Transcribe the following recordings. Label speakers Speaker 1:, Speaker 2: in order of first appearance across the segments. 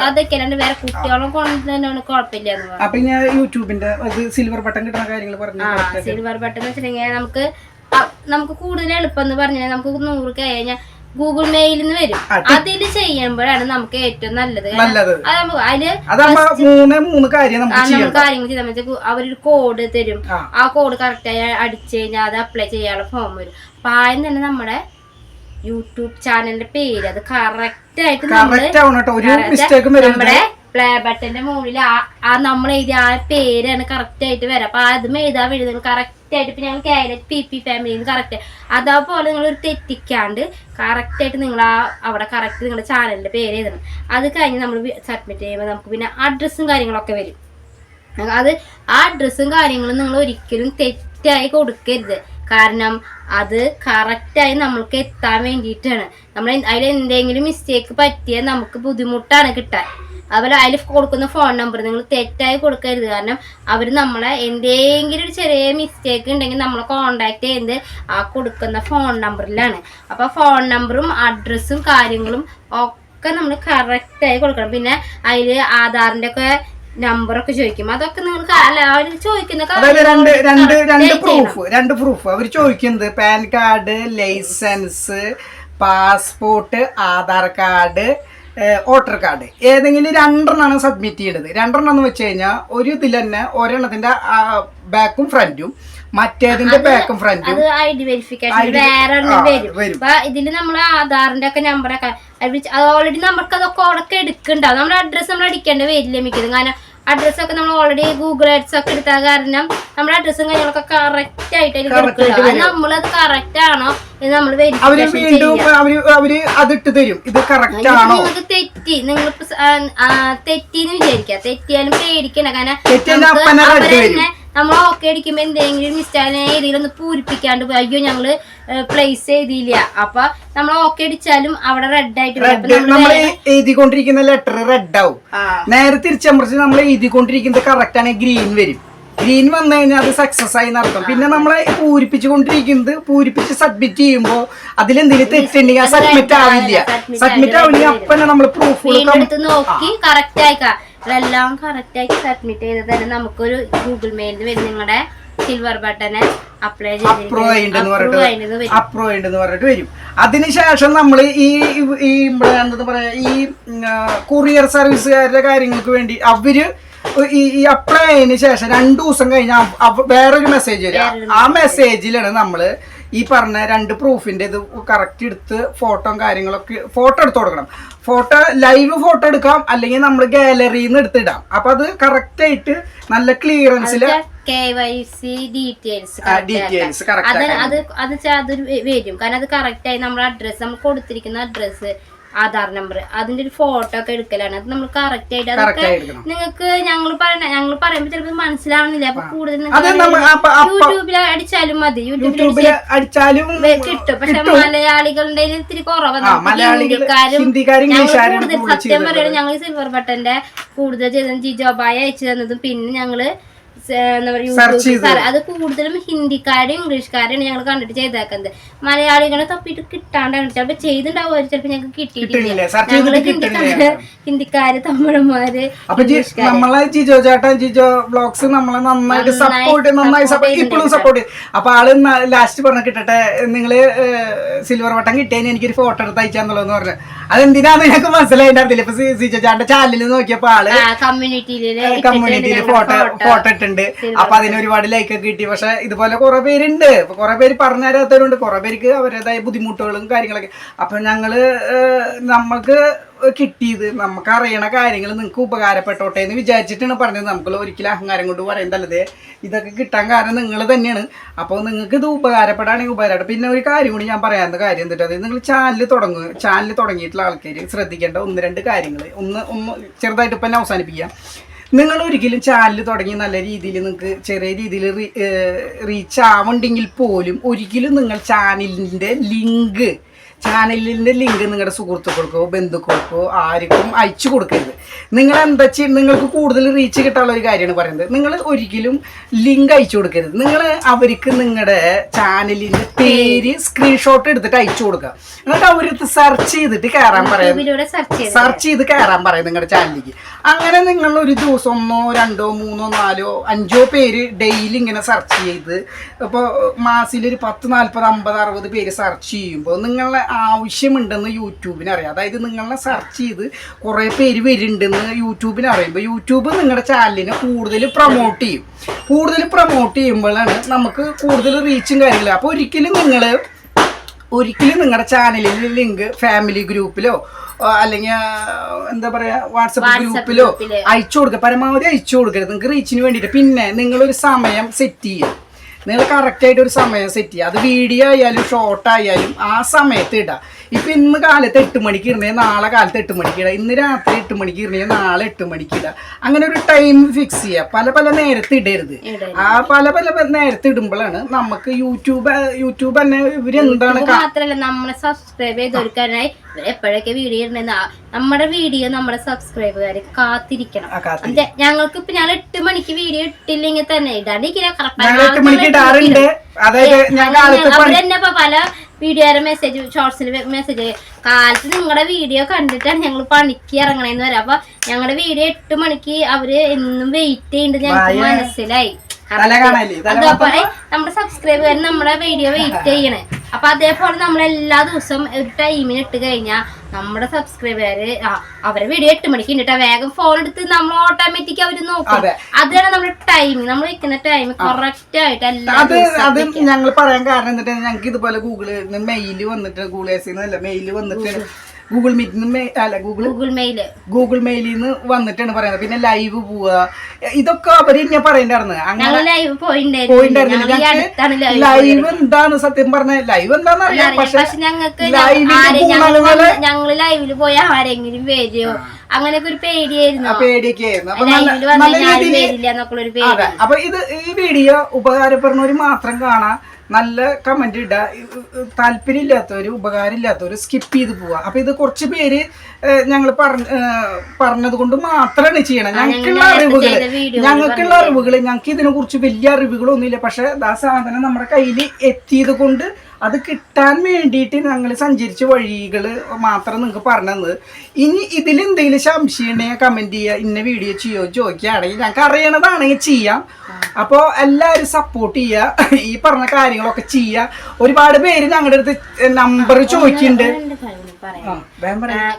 Speaker 1: അതൊക്കെ രണ്ട് വേറെ കുട്ടികളും കൊണ്ടുതന്നെയാണ് കുഴപ്പമില്ല എന്ന് പറഞ്ഞു.
Speaker 2: അപ്പൊ ഞാൻ യൂട്യൂബിന്റെ സിൽവർ ബട്ടൺ കിട്ടുന്ന കാര്യങ്ങൾ പറഞ്ഞു
Speaker 1: സിൽവർ ബട്ടൺ എന്ന് വെച്ചിട്ടുണ്ടെങ്കിൽ നമുക്ക് നമുക്ക് കൂടുതൽ എളുപ്പം എന്ന് പറഞ്ഞാൽ നമുക്ക് നൂറ് കഴിഞ്ഞാൽ ഗൂഗിൾ മെയിൽ നിന്ന് വരും. അതിൽ ചെയ്യുമ്പോഴാണ് നമുക്ക് ഏറ്റവും നല്ലത്.
Speaker 2: അതിൽ മൂന്ന്
Speaker 1: കാര്യങ്ങൾ ചെയ്താൽ മതി. അവരൊരു കോഡ് തരും.
Speaker 2: ആ.
Speaker 1: കോഡ് കറക്റ്റ് ആയി അടിച്ചു കഴിഞ്ഞാൽ അത് അപ്ലൈ ചെയ്യാനുള്ള ഫോം വരും. അപ്പൊ ആദ്യം തന്നെ നമ്മുടെ യൂട്യൂബ് ചാനലിന്റെ പേര്. അത് കറക്റ്റ് ആയിട്ട് നമ്മുടെ പ്ലേ ബട്ടന്റെ മുകളിൽ ആ നമ്മൾ എഴുതിയ ആ പേരാണ് കറക്റ്റ് ആയിട്ട് വരാം. അപ്പൊ അതും എഴുതാൻ വരുന്നത് കറക്റ്റ് ആയിട്ട് ഇപ്പൊ ഞങ്ങൾ കാലറ്റ് പി പി ഫാമിലി കറക്റ്റ് അതേപോലെ നിങ്ങൾ ഒരു തെറ്റിക്കാണ്ട് കറക്റ്റ് ആയിട്ട് നിങ്ങൾ ആ അവിടെ കറക്റ്റ് നിങ്ങളുടെ ചാനലിന്റെ പേര് എഴുതണം. അത് കഴിഞ്ഞ് നമ്മൾ സബ്മിറ്റ് ചെയ്യുമ്പോൾ നമുക്ക് പിന്നെ അഡ്രസ്സും കാര്യങ്ങളൊക്കെ വരും. അത് ആ അഡ്രസ്സും കാര്യങ്ങളും നിങ്ങൾ ഒരിക്കലും തെറ്റായി കൊടുക്കരുത്. കാരണം അത് കറക്റ്റായി നമ്മൾക്ക് എത്താൻ വേണ്ടിയിട്ടാണ്. നമ്മൾ അതിൽ എന്തെങ്കിലും മിസ്റ്റേക്ക് പറ്റിയാൽ നമുക്ക് ബുദ്ധിമുട്ടാണ് കിട്ടാൻ. അതുപോലെ അതിൽ കൊടുക്കുന്ന ഫോൺ നമ്പർ നിങ്ങൾ തെറ്റായി കൊടുക്കരുത്. കാരണം അവർ നമ്മളെ എന്തെങ്കിലും ഒരു ചെറിയ മിസ്റ്റേക്ക് ഉണ്ടെങ്കിൽ നമ്മളെ കോണ്ടാക്ട് ചെയ്യുന്നത് ആ കൊടുക്കുന്ന ഫോൺ നമ്പറിലാണ് അപ്പോൾ ഫോൺ നമ്പറും അഡ്രസ്സും കാര്യങ്ങളും ഒക്കെ നമ്മൾ കറക്റ്റായി കൊടുക്കണം. പിന്നെ അതിൽ ആധാറിന്റെ ഒക്കെ നമ്പറൊക്കെ ചോദിക്കും. അതൊക്കെ നിങ്ങൾക്ക് അല്ല അവർ ചോദിക്കുന്ന
Speaker 2: രണ്ട് രണ്ട് രണ്ട് പ്രൂഫ് രണ്ട് പ്രൂഫ് അവർ ചോദിക്കുന്നത് PAN card license passport Aadhaar card voter card ഏതെങ്കിലും രണ്ടെണ്ണമാണ് സബ്മിറ്റ് ചെയ്യേണ്ടത് രണ്ടെണ്ണം എന്ന് വെച്ച് കഴിഞ്ഞാൽ ഒരു ഇതിൽ തന്നെ ഒരെണ്ണത്തിന്റെ ബാക്കും ഫ്രണ്ടും മറ്റേതിന്റെ ബാക്കും ഫ്രണ്ടും
Speaker 1: അത് ഐ ഡി വെരിഫിക്കേഷൻ വേറെ വരും. അപ്പൊ ഇതിൽ നമ്മൾ ആധാറിന്റെ ഒക്കെ നമ്പറൊക്കെ ഓൾറെഡി നമുക്ക് അതൊക്കെ അവിടെയൊക്കെ എടുക്കണ്ടാവും നമ്മുടെ അഡ്രസ് നമ്മൾ അടിക്കേണ്ട വരില്ല മിക്കതും. കാരണം അഡ്രസ്സ് ഒക്കെ നമ്മൾ ഓൾറെഡി ഗൂഗിൾ ആഡ്സ് ഒക്കെ എടുത്താൽ കാരണം നമ്മുടെ അഡ്രസ്സും കാര്യങ്ങളൊക്കെ കറക്റ്റ് ആയിട്ട് അതിൽ കൊടുക്കുന്നുണ്ടാവും അത് നമ്മളത് കറക്റ്റ് ആണോ നമ്മൾ അവർ
Speaker 2: വീണ്ടും അവർ അവർ അതിട്ട് തരും. ഇത് കറക്റ്റ് ആണോ?
Speaker 1: നിങ്ങൾക്ക് തെറ്റി. നിങ്ങൾ തെറ്റിന്ന് വിചാരിക്കുക. തെറ്റിയാലും പേടിക്കണ്ട. കാരണം നമ്മൾ ഓക്കെ അടിക്കുമ്പോ എന്തെങ്കിലും മിസ്റ്റേക്ക് ഏതെങ്കിലും ഒന്ന് പൂരിപ്പിക്കാണ്ട് പോയി. അയ്യോ ഞങ്ങൾ പ്ലേസ് ചെയ്തില്ല അപ്പൊ നമ്മൾ ഓക്കെ അടിച്ചാലും അവിടെ റെഡ് ആയിട്ട്
Speaker 2: നമ്മൾ എഴുതിക്കൊണ്ടിരിക്കുന്ന ലെറ്റർ റെഡ് ആവും. നേരെ തിരിച്ചമറിച്ച് നമ്മൾ എഴുതിക്കൊണ്ടിരിക്കുന്നത് കറക്റ്റ് ആണ് ഗ്രീൻ വരും. ഗ്രീൻ വന്നു കഴിഞ്ഞാൽ അത് സക്സസ് ആയി നടത്തും പിന്നെ നമ്മളെ നമ്മൾ പൂരിപ്പിച്ചുകൊണ്ടിരിക്കുന്നത് പൂരിപ്പിച്ച് സബ്മിറ്റ് ചെയ്യുമ്പോൾ അതിലെന്തെങ്കിലും തെറ്റുണ്ടെങ്കിൽ സബ്മിറ്റ് ആവില്ല. സബ്മിറ്റ് ആവില്ല അപ്പൊ നമ്മൾ
Speaker 1: പ്രൂഫ് നോക്കി കറക്റ്റ് ആയിക്കാ. ഇതെല്ലാം കറക്റ്റ് ആക്കി സബ്മിറ്റ് ചെയ്ത് തന്നെ നമുക്കൊരു ഗൂഗിൾ മെയിലിൽ വരും. നിങ്ങളുടെ സിൽവർ ബട്ടനെ അപ്ലൈ
Speaker 2: അപ്രൂവ്
Speaker 1: അപ്രൂവ്
Speaker 2: പറഞ്ഞിട്ട്
Speaker 1: വരും.
Speaker 2: പറഞ്ഞിട്ട് അതിനുശേഷം നമ്മൾ ഈ ഈ ഇവിടെ എന്താ പറയാ ഈ കൊറിയർ സർവീസുകാരുടെ കാര്യങ്ങൾക്ക് വേണ്ടി അവർ ഈ ഈ അപ്ലൈ ചെയ്തതിന് ശേഷം രണ്ടു ദിവസം കഴിഞ്ഞാൽ വേറൊരു മെസ്സേജ് വരും. ആ മെസ്സേജിലാണ് നമ്മൾ ഈ പറഞ്ഞ രണ്ട് പ്രൂഫിന്റെ ഇത് കറക്റ്റ് എടുത്ത് ഫോട്ടോ കാര്യങ്ങളൊക്കെ ഫോട്ടോ എടുത്ത് കൊടുക്കണം. ഫോട്ടോ ലൈവ് ഫോട്ടോ എടുക്കാം അല്ലെങ്കിൽ നമ്മൾ ഗാലറിയിൽ നിന്ന് എടുത്തിടാം അപ്പൊ അത് കറക്റ്റ് ആയിട്ട് നല്ല ക്ലിയറൻസിൽ
Speaker 1: K Y C details
Speaker 2: details correct
Speaker 1: അത് അത് അത് ചെ- അത് വരും. കാരണം അത് കറക്റ്റ് ആയി നമ്മുടെ അഡ്രസ്സ് നമ്മൾ കൊടുത്തിരിക്കുന്ന അഡ്രസ്സ് ആധാർ നമ്പർ അതിന്റെ ഒരു ഫോട്ടോ ഒക്കെ എടുക്കലാണ്. അത് നമ്മൾ കറക്റ്റ് ആയിട്ട് അതൊക്കെ നിങ്ങൾക്ക് ഞങ്ങൾ പറയണ ഞങ്ങൾ പറയുമ്പോൾ ചിലപ്പോൾ മനസ്സിലാവണില്ല. അപ്പൊ കൂടുതൽ യൂട്യൂബിൽ അടിച്ചാലും മതി. യൂട്യൂബിൽ
Speaker 2: അടിച്ചാലും
Speaker 1: കിട്ടും. പക്ഷെ മലയാളികളുടെ ഇത്തിരി കുറവാണ്. ഹിന്ദിക്കാരും കൂടുതൽ സത്യം പറയുന്നത് ഞങ്ങൾ സിൽവർ ബട്ടന്റെ കൂടുതൽ ചെയ്തത് ജിജോബായ അയച്ചു തന്നതും പിന്നെ ഞങ്ങൾ എന്താ പറയുക അത് കൂടുതലും ഹിന്ദിക്കാരും ഇംഗ്ലീഷുകാരെയാണ് ഞങ്ങൾ കണ്ടിട്ട് ചെയ്തേക്കുന്നത്. മലയാളികളെ തപ്പിട്ട് കിട്ടാണ്ടാണ്. ചിലപ്പോ ചെയ്തിണ്ടാവും ചിലപ്പോ ഞങ്ങൾക്ക്
Speaker 2: കിട്ടിയിട്ടില്ല. ചെയ്തിട്ട്
Speaker 1: ഹിന്ദിക്കാര് ഹിന്ദിക്കാര് തമിഴന്മാര്
Speaker 2: നമ്മളെ ജിജോ ചേട്ടൻ ജിജോ ബ്ലോഗ്സ് നമ്മളെ നന്നായിട്ട് സപ്പോർട്ട് നന്നായി ഇപ്പോഴും സപ്പോർട്ട് അപ്പൊ ആൾ ലാസ്റ്റ് പറഞ്ഞ കിട്ടട്ടെ നിങ്ങൾ സിൽവർ വട്ടം കിട്ടിയതിന് എനിക്കൊരു ഫോട്ടോ എടുത്ത് അയച്ചാന്നുള്ളതെന്ന് പറഞ്ഞു. അതെന്തിനാന്ന് ഞങ്ങൾക്ക് മനസ്സിലായിട്ടില്ല ഇപ്പൊ സി- സിജോ ചേട്ടന്റെ ചാനലിൽ നോക്കിയപ്പോ
Speaker 1: ആൾ
Speaker 2: കമ്മ്യൂണിറ്റിയിൽ ഫോട്ടോ ഫോട്ടോ ഇട്ടുണ്ട് അപ്പൊ അതിന് ഒരുപാട് ലൈക്ക് ഒക്കെ കിട്ടി. പക്ഷെ ഇതുപോലെ കുറെ പേരുണ്ട്. കുറെ പേര് പറഞ്ഞു തരാത്തവരുണ്ട്. കുറെ പേർക്ക് അവരുടേതായ ബുദ്ധിമുട്ടുകളും കാര്യങ്ങളൊക്കെ. അപ്പൊ ഞങ്ങൾ നമ്മക്ക് കിട്ടിയത്. നമുക്ക് അറിയണ കാര്യങ്ങൾ നിങ്ങൾക്ക് ഉപകാരപ്പെട്ടോട്ടെ എന്ന് വിചാരിച്ചിട്ടാണ് പറഞ്ഞത്. നമുക്ക് ഒരിക്കലും അഹങ്കാരം കൊണ്ട് പറയേണ്ടല്ലേ ഇതൊക്കെ കിട്ടാൻ കാരണം നിങ്ങൾ തന്നെയാണ്. അപ്പോൾ നിങ്ങൾക്ക് ഇത് ഉപകാരപ്പെടാണെങ്കിൽ ഉപകാരപ്പെട്ട പിന്നെ ഒരു കാര്യം കൂടി ഞാൻ പറയാവുന്ന കാര്യം എന്നിട്ട് അതായത് നിങ്ങൾ ചാനൽ തുടങ്ങുക ചാനൽ തുടങ്ങിയിട്ടുള്ള ആൾക്കാർ ശ്രദ്ധിക്കേണ്ട ഒന്ന് രണ്ട് കാര്യങ്ങൾ. ഒന്ന് ഒന്ന് ചെറുതായിട്ട് ഇപ്പം തന്നെ അവസാനിപ്പിക്കാം. നിങ്ങൾ ഒരിക്കലും ചാനൽ തുടങ്ങി നല്ല രീതിയിൽ നിങ്ങൾക്ക് ചെറിയ രീതിയിൽ റീച്ച് ആവുന്നുണ്ടെങ്കിൽ പോലും ഒരിക്കലും നിങ്ങൾ ചാനലിന്റെ ലിങ്ക് ചാനലിന്റെ ലിങ്ക് നിങ്ങളുടെ സുഹൃത്തുക്കൾക്കോ ബന്ധുക്കൾക്കോ ആർക്കും അയച്ചു കൊടുക്കരുത്. നിങ്ങൾ എന്താ ചെയ്യും നിങ്ങൾക്ക് കൂടുതൽ റീച്ച് കിട്ടാനുള്ള ഒരു കാര്യമാണ് പറയുന്നത്. നിങ്ങൾ ഒരിക്കലും ലിങ്ക് അയച്ചു കൊടുക്കരുത്. നിങ്ങൾ അവർക്ക് നിങ്ങളുടെ ചാനലിന്റെ പേര് സ്ക്രീൻഷോട്ട് എടുത്തിട്ട് അയച്ചു കൊടുക്കുക. എന്നിട്ട് അവർക്ക് സെർച്ച് ചെയ്തിട്ട് കയറാൻ പറയാം.
Speaker 1: യൂട്യൂബിലൂടെ സെർച്ച് ചെയ്ത്
Speaker 2: സെർച്ച് ചെയ്ത് കയറാൻ പറയും നിങ്ങളുടെ ചാനലിലേക്ക് അങ്ങനെ നിങ്ങൾ ഒരു ദിവസം ഒന്നോ രണ്ടോ മൂന്നോ നാലോ അഞ്ചോ പേര് ഡെയിലി ഇങ്ങനെ സെർച്ച് ചെയ്ത് ഇപ്പോൾ മാസത്തിൽ ഒരു പത്ത് നാൽപ്പത് അമ്പത് അറുപത് പേര് സെർച്ച് ചെയ്യുമ്പോൾ നിങ്ങളെ ആവശ്യമുണ്ടെന്ന് യൂട്യൂബിന് അറിയാം. അതായത് നിങ്ങളെ സെർച്ച് ചെയ്ത് കുറേ പേര് വരുന്നുണ്ടെന്ന് യൂട്യൂബിന് അറിയുമ്പോൾ യൂട്യൂബ് നിങ്ങളുടെ ചാനലിനെ കൂടുതൽ പ്രൊമോട്ട് ചെയ്യും. കൂടുതൽ പ്രൊമോട്ട് ചെയ്യുമ്പോഴാണ് നമുക്ക് കൂടുതൽ റീച്ചും കാര്യമില്ല അപ്പോൾ ഒരിക്കലും നിങ്ങൾ ഒരിക്കലും നിങ്ങളുടെ ചാനലിൽ ലിങ്ക് ഫാമിലി ഗ്രൂപ്പിലോ അല്ലെങ്കിൽ എന്താ പറയാ വാട്സപ്പ്
Speaker 1: ഗ്രൂപ്പിൽ.
Speaker 2: അയച്ചു കൊടുക്കുക പരമാവധി അയച്ചു കൊടുക്കരുത്. നിങ്ങൾക്ക് റീച്ചിന് വേണ്ടിയിട്ട്. പിന്നെ നിങ്ങളൊരു സമയം സെറ്റ് ചെയ്യുക നിങ്ങൾ കറക്റ്റായിട്ട് ഒരു സമയം സെറ്റ് ചെയ്യുക. അത് വീഡിയോ ആയാലും ഷോർട്ട് ആയാലും ആ സമയത്ത് ഇടുക ഇപ്പം ഇന്ന് കാലത്ത് എട്ട് മണിക്ക് ഇരുന്നേ നാളെ കാലത്ത് എട്ട് മണിക്ക് ഇടുക ഇന്ന് രാത്രി എട്ട് മണിക്ക് ഇരുന്നേ നാളെ എട്ട് മണിക്ക് ഇടുക അങ്ങനെ ഒരു ടൈം ഫിക്സ് ചെയ്യുക. പല പല നേരത്ത് ഇടരുത്. ആ പല പല നേരത്ത് ഇടുമ്പോഴാണ് നമുക്ക് യൂട്യൂബ് യൂട്യൂബ് തന്നെ ഇവരെന്താണ്
Speaker 1: മാത്രമല്ല നമ്മളെ സബ്സ്ക്രൈബ് എപ്പോഴൊക്കെ വീഡിയോ ഇടണെന്ന് നമ്മുടെ വീഡിയോ നമ്മുടെ സബ്സ്ക്രൈബുകാർ കാത്തിരിക്കണം. അതെ ഞങ്ങൾക്ക് ഇപ്പൊ ഞങ്ങൾ എട്ട് മണിക്ക് വീഡിയോ ഇട്ടില്ലെങ്കിൽ തന്നെ ഇടാണ്ടിരിക്കില്ല
Speaker 2: ഞാൻ
Speaker 1: അവരെന്നെ പല വീഡിയോയുടെ മെസ്സേജ് ഷോർട്സിൽ മെസ്സേജ് കാലത്ത് നിങ്ങളുടെ വീഡിയോ കണ്ടിട്ടാണ് ഞങ്ങൾ പണിക്ക് ഇറങ്ങണേന്ന് വരാം. അപ്പൊ ഞങ്ങളുടെ വീഡിയോ എട്ട് മണിക്ക് അവർ എന്നും വെയിറ്റ് ചെയ്യുന്നുണ്ട്. ഞങ്ങൾക്ക് മനസ്സിലായി. അതേപോലെ നമ്മുടെ സബ്സ്ക്രൈബർ നമ്മുടെ വീഡിയോ വെയിറ്റ് ചെയ്യണേ. അപ്പൊ അതേപോലെ നമ്മൾ എല്ലാ ദിവസവും ഒരു ടൈമിന് ഇട്ട് കഴിഞ്ഞാൽ നമ്മുടെ സബ്സ്ക്രൈബേര് അവരെ വീഡിയോ എട്ട് മണിക്ക് ഇട്ടിട്ടാ വേഗം ഫോൺ എടുത്ത് നമ്മൾ ഓട്ടോമാറ്റിക് അവർ നോക്കും.
Speaker 2: അതെ.
Speaker 1: അതാണ് നമ്മുടെ ടൈം നമ്മൾ വെക്കുന്ന ടൈം കറക്റ്റ് ആയിട്ട് എല്ലാം
Speaker 2: അത് ഞങ്ങൾ പറയാൻ കാരണം എന്നിട്ട് ഞങ്ങൾക്ക് ഇതുപോലെ ഗൂഗിൾ മെയിൽ വന്നിട്ട് ഗൂഗിൾ മെയിൽ വന്നിട്ട് ഗൂഗിൾ മീറ്റിന് അല്ല ഗൂഗിൾ
Speaker 1: ഗൂഗിൾ മെയിൽ
Speaker 2: ഗൂഗിൾ മെയിലിൽ നിന്ന് വന്നിട്ടാണ് പറയുന്നത്. പിന്നെ ലൈവ് പോവുക. ഇതൊക്കെ അവർ ഞാൻ പറയണ്ടായിരുന്നു. അങ്ങനെ
Speaker 1: ഞങ്ങൾ ലൈവ് പോയിണ്ടായിരുന്നു ഞങ്ങൾ
Speaker 2: എന്താണ് സത്യം പറഞ്ഞ ലൈവ് എന്താന്ന് അറിയാം. പക്ഷെ
Speaker 1: ഞങ്ങൾക്ക് ഞങ്ങൾ ലൈവിൽ പോയ ആരെങ്കിലും വരുമോ? അങ്ങനെയൊക്കെ ഒരു പേടിയായിരുന്നു.
Speaker 2: പേടിയൊക്കെ അപ്പൊ ഇത് ഈ വീഡിയോ ഉപകാരപ്പെടുന്നവര് മാത്രം കാണാം. നല്ല കമന്റ് ഇടുക താല്പര്യം ഉപകാരമില്ലാത്തവർ സ്കിപ്പ് ചെയ്ത് പോവുക അപ്പം ഇത് കുറച്ച് പേര് ഞങ്ങൾ പറഞ്ഞ പറഞ്ഞത് കൊണ്ട് മാത്രമാണ് ചെയ്യണം. ഞങ്ങൾക്കുള്ള അറിവുകൾ ഞങ്ങൾക്കുള്ള അറിവുകൾ ഞങ്ങൾക്ക് ഇതിനെ കുറിച്ച് വലിയ അറിവുകളൊന്നുമില്ല പക്ഷേ ആ സാധനം നമ്മുടെ കയ്യിൽ എത്തിയത് കൊണ്ട് അത് കിട്ടാൻ വേണ്ടിയിട്ട് ഞങ്ങൾ സഞ്ചരിച്ച വഴികൾ മാത്രം നിങ്ങൾക്ക് പറഞ്ഞത് ഇനി ഇതിൽ എന്തെങ്കിലും സംശയം ഉണ്ടെങ്കിൽ കമന്റ് ചെയ്യുക. ഇന്ന വീഡിയോ ചെയ്യോ? ചോദിക്കുകയാണെങ്കിൽ ഞങ്ങൾക്ക് അറിയണതാണെങ്കിൽ ചെയ്യാം. അപ്പോൾ എല്ലാരും സപ്പോർട്ട് ചെയ്യുക ഈ പറഞ്ഞ കാര്യങ്ങളൊക്കെ ചെയ്യുക ഒരുപാട് പേര് ഞങ്ങളുടെ അടുത്ത് നമ്പർ ചോദിക്കുന്നുണ്ട്
Speaker 1: പറയാം.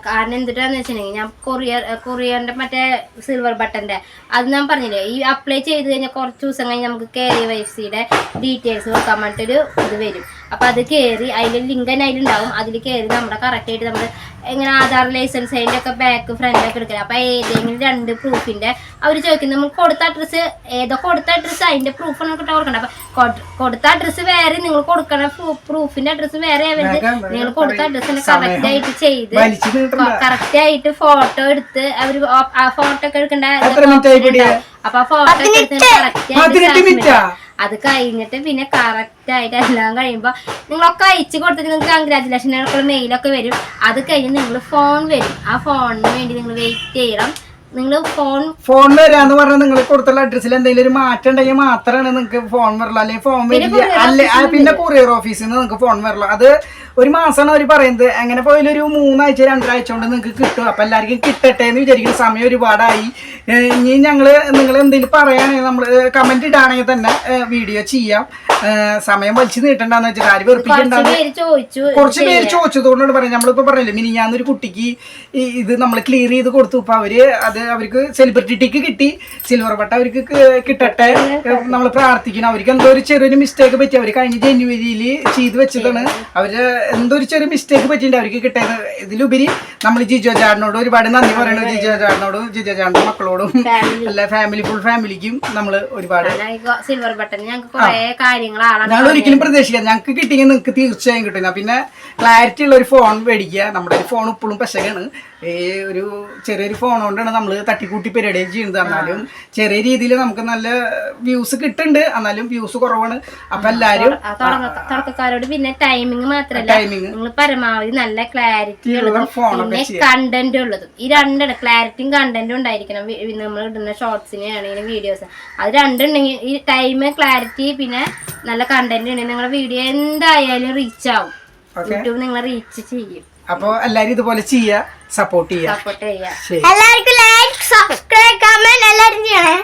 Speaker 1: കാരണം എന്തിട്ടാന്ന് വെച്ചിട്ടുണ്ടെങ്കിൽ ഞാൻ കൊറിയർ കൊറിയറിന്റെ മറ്റേ സിൽവർ ബട്ടന്റെ അത് ഞാൻ പറഞ്ഞില്ലേ ഈ അപ്ലൈ ചെയ്ത് കഴിഞ്ഞാൽ കുറച്ച് ദിവസം കഴിഞ്ഞ് നമുക്ക് കയറി വൈഫ്സിയുടെ ഡീറ്റെയിൽസ് കൊടുക്കാൻ വേണ്ടിട്ടൊരു ഇത് വരും. അപ്പൊ അത് കയറി അതിൽ ലിങ്ക് തന്നെ അതിലുണ്ടാവും. അതിൽ കയറി നമ്മുടെ കറക്റ്റ് ആയിട്ട് നമ്മൾ എങ്ങനെ ആധാർ ലൈസൻസ് അതിന്റെ ഒക്കെ ബാക്ക് ഫ്രണ്ട് ഒക്കെ എടുക്കുക അപ്പൊ ഏതെങ്കിലും രണ്ട് പ്രൂഫിന്റെ അവർ ചോദിക്കുന്നത് നമ്മൾ കൊടുത്ത അഡ്രസ്സ് ഏതോ? കൊടുത്ത അഡ്രസ്സ് അതിന്റെ പ്രൂഫ് നമുക്ക് കൊടുക്കണം അപ്പൊ കൊടുത്ത അഡ്രസ്സ് വേറെ നിങ്ങൾ കൊടുക്കണ പ്രൂഫിന്റെ അഡ്രസ്സ് വേറെ നിങ്ങൾ കൊടുത്ത
Speaker 2: അഡ്രസ്സിന്റെ
Speaker 1: അഡ്രസ്സിന് കറക്റ്റ് ആയിട്ട് ചെയ്ത് കറക്റ്റ് ആയിട്ട് ഫോട്ടോ എടുത്ത് അവർ ആ- ഫോട്ടോ ഒക്കെ എടുക്കേണ്ട? അപ്പൊ ആ ഫോട്ടോ എടുത്ത് കറക്റ്റ്? അത് കഴിഞ്ഞിട്ട് പിന്നെ കറക്റ്റ് ആയിട്ട് എല്ലാം കഴിയുമ്പോ നിങ്ങളൊക്കെ അയച്ചു കൊടുത്തിട്ട് നിങ്ങൾക്ക് കൺഗ്രാറ്റുലേഷൻ മെയിലൊക്കെ വരും. അത് കഴിഞ്ഞ് നിങ്ങൾ ഫോൺ വരും. ആ ഫോണിന് വേണ്ടി നിങ്ങൾ വെയിറ്റ് ചെയ്യണം. നിങ്ങൾ ഫോൺ
Speaker 2: ഫോൺ വരാന്ന് പറഞ്ഞാൽ നിങ്ങൾ കൊടുത്തുള്ള അഡ്രസ്സിൽ എന്തെങ്കിലും ഒരു മാറ്റം ഉണ്ടെങ്കിൽ മാത്രമാണ് നിങ്ങൾക്ക് ഫോൺ വരല. അല്ലെങ്കിൽ ഫോൺ വരില്ല. അല്ലെ പിന്നെ കൊറിയർ ഓഫീസിൽ നിന്ന് നിങ്ങൾക്ക് ഫോൺ വരല. അത് ഒരു മാസമാണ് അവർ പറയുന്നത്. അങ്ങനെ പോയാലും ഒരു മൂന്നാഴ്ച രണ്ടാഴ്ച കൊണ്ട് നിങ്ങൾക്ക് കിട്ടും. അപ്പം എല്ലാവർക്കും കിട്ടട്ടെ എന്ന് വിചാരിക്കുന്ന. സമയം ഒരുപാടായി. ഇനി ഞങ്ങൾ നിങ്ങൾ എന്തെങ്കിലും പറയുകയാണെങ്കിൽ നമ്മൾ കമന്റ് ഇടുകയാണെങ്കിൽ തന്നെ വീഡിയോ ചെയ്യാം. സമയം വലിച്ചു നീട്ടണ്ടെന്ന് വെച്ചാൽ ആര്
Speaker 1: കുറച്ച്
Speaker 2: വെറുപ്പിക്കണ്ടെന്ന് കുറച്ച് പേര് ചോദിച്ചതുകൊണ്ടാണ് പറയാം നമ്മളിപ്പോ പറഞ്ഞില്ലേ മിനി ഞാനൊരു കുട്ടിക്ക് ഇത് നമ്മൾ ക്ലിയർ ചെയ്ത് കൊടുത്തു. ഇപ്പൊ അവർ അത് അവർക്ക് സെലിബ്രിറ്റി ടിക്ക് കിട്ടി. സിൽവർ ബട്ട അവർക്ക് കിട്ടട്ടെ. നമ്മൾ പ്രാർത്ഥിക്കണം അവർക്ക് എന്തോ ഒരു ചെറിയൊരു മിസ്റ്റേക്ക് പറ്റി. അവർ കഴിഞ്ഞ ജനുവരിയിൽ ചെയ്ത് വെച്ചതാണ്. അവർ എന്തോ ഒരു ചെറിയ മിസ്റ്റേക്ക് പറ്റിയിട്ടുണ്ട് അവർക്ക് കിട്ടിയത്. ഇതിലുപരി നമ്മൾ ജിജോ ചാടിനോട് ഒരുപാട് നന്ദി പറയണം. ജിജോ ചാടിനോടും ജിജോ ചാടിന്റെ മക്കളോടും. എല്ലാ ഫാമിലി ഫുൾ ഫാമിലിക്കും നമ്മൾ ഒരുപാട്
Speaker 1: സിൽവർ ബട്ടൺ ഞങ്ങൾക്ക് കാര്യങ്ങളാണ്
Speaker 2: ഞങ്ങൾ ഒരിക്കലും പ്രതീക്ഷിക്കാം ഞങ്ങൾക്ക് കിട്ടിയെങ്കിൽ നിങ്ങൾക്ക് തീർച്ചയായും കിട്ടില്ല പിന്നെ ക്ലാരിറ്റി ഉള്ള ഒരു ഫോൺ മേടിക്കുക. നമ്മുടെ ഒരു ഫോൺ ഇപ്പോഴും പെശകാണ് ഈ ഒരു ചെറിയൊരു ഫോൺ കൊണ്ടാണ് നമ്മൾ തട്ടിക്കൂട്ടി പരിപാടി ചെയ്യുന്നത്. എന്നാലും ചെറിയ രീതിയിൽ നമുക്ക് നല്ല വ്യൂസ് കിട്ടുന്നുണ്ട്. എന്നാലും വ്യൂസ് കുറവാണ്. അപ്പൊ എല്ലാരും
Speaker 1: തുടക്കക്കാരോട് പിന്നെ ടൈമിങ് മാത്രല്ല.
Speaker 2: ടൈമിങ്
Speaker 1: നിങ്ങൾ പരമാവധി നല്ല ക്ലാരിറ്റി
Speaker 2: ഉള്ള
Speaker 1: ഉള്ളതും പിന്നെ കണ്ടന്റ് ഉള്ളതും. ഈ രണ്ടാണ് ക്ലാരിറ്റിയും കണ്ടന്റും ഉണ്ടായിരിക്കണം. നമ്മൾ ഇടുന്ന ഷോർട്സിനെ ആണെങ്കിലും വീഡിയോസ് അത് രണ്ടുണ്ടെങ്കിൽ ഈ ടൈം ക്ലാരിറ്റി പിന്നെ നല്ല കണ്ടന്റ് ഉണ്ട്. നിങ്ങളെ വീഡിയോ എന്തായാലും റീച്ച് ആവും. യൂട്യൂബ് നിങ്ങളെ റീച്ച് ചെയ്യും.
Speaker 2: അപ്പൊ എല്ലാരും ഇതുപോലെ ചെയ്യാ സപ്പോർട്ട് ചെയ്യാ.
Speaker 1: സപ്പോർട്ട് ചെയ്യാം.
Speaker 3: എല്ലാവർക്കും ലൈക്ക് സബ്സ്ക്രൈബ് കമന്റ് എല്ലാരും ചെയ്യണേ.